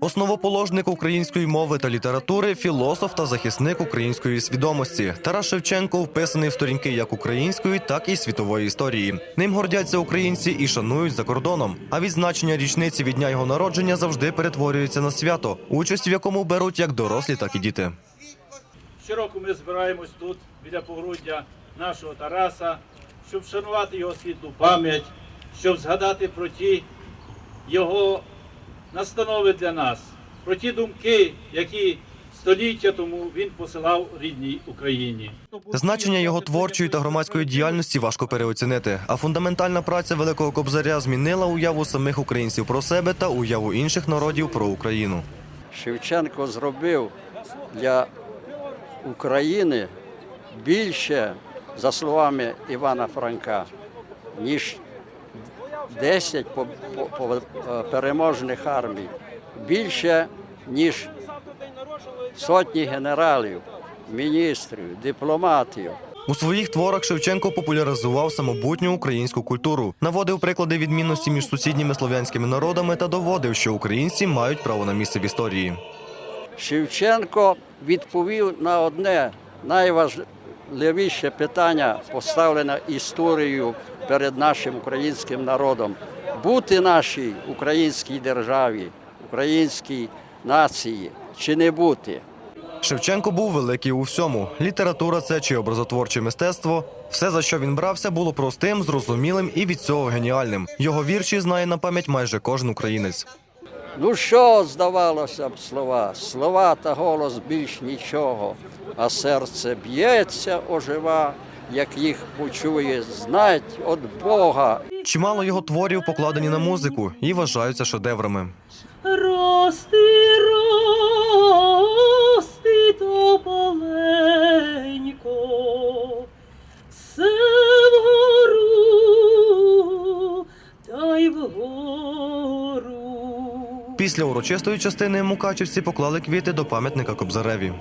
Основоположник української мови та літератури, філософ та захисник української свідомості. Тарас Шевченко вписаний в сторінки як української, так і світової історії. Ним гордяться українці і шанують за кордоном. А відзначення річниці від дня його народження завжди перетворюється на свято, участь в якому беруть як дорослі, так і діти. Щороку ми збираємось тут біля погруддя нашого Тараса, щоб вшанувати його світлу пам'ять, щоб згадати про ті його настанови для нас, про ті думки, які століття тому він посилав рідній Україні. Значення його творчої та громадської діяльності важко переоцінити. А фундаментальна праця великого кобзаря змінила уяву самих українців про себе та уяву інших народів про Україну. Шевченко зробив для України більше, за словами Івана Франка, ніж 10 по- по- по- е, переможних армій, більше, ніж сотні генералів, міністрів, дипломатів. У своїх творах Шевченко популяризував самобутню українську культуру, наводив приклади відмінності між сусідніми слов'янськими народами та доводив, що українці мають право на місце в історії. Шевченко відповів на одне найважливіше питання, поставлене історією перед нашим українським народом. Бути нашій українській державі, українській нації чи не бути. Шевченко був великий у всьому: література це чи образотворче мистецтво. Все, за що він брався, було простим, зрозумілим і від цього геніальним. Його вірші знає на пам'ять майже кожен українець. Ну що здавалося б слова? Слова та голос більш нічого, а серце б'ється, ожива, як їх почує, знать від Бога. Чимало його творів покладені на музику і вважаються шедеврами. Рости, рости тополенько, все вгору, та й вгору. Після урочистої частини мукачівці поклали квіти до пам'ятника Кобзареві.